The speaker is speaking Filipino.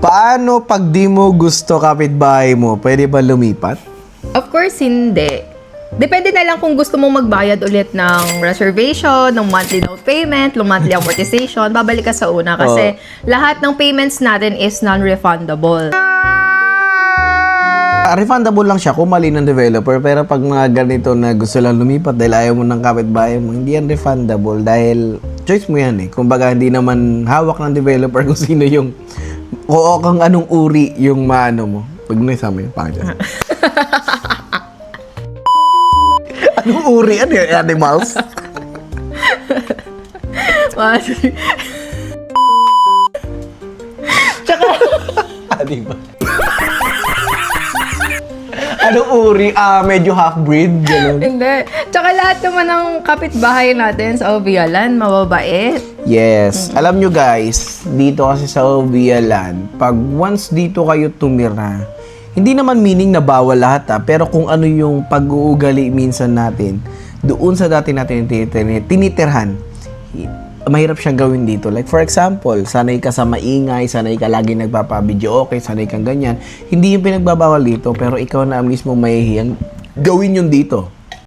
Paano pag di mo gusto kapitbahay mo? Pwede ba lumipat? Of course, hindi. Depende na lang kung gusto mong magbayad ulit ng reservation, ng monthly down payment, ng monthly amortization, babalik ka sa una kasi lahat ng payments natin is non-refundable. Ah, refundable lang siya kung mali ng developer pero pag mga ganito na gusto lang lumipat dahil ayaw mo ng kapitbahay mo, hindi yan refundable dahil choice mo yan eh. Kumbaga hindi naman hawak ng developer kung sino yung oo kang anong uri yung maano mo. Pag mo isama yung pangit. anong uri? Ano yung animals? ah, di ba? Anong uri? Ah, medyo half-breed. Ganun. Hindi. Tsaka lahat naman ng kapitbahay natin sa Ovialan, mababait. Yes. Alam nyo guys, dito kasi sa Ovialan, pag once dito kayo tumira, hindi naman meaning na bawal lahat ha, pero kung ano yung pag-uugali minsan natin, doon sa dati natin tinitir- tinitirhan, mahirap siyang gawin dito. Like for example, sanay ka sa maingay, sanay ka lagi nagpapa-video okay, sanay kang ganyan. Hindi yung pinagbabawal dito, pero ikaw na mismo mahihiyang gawin yun dito.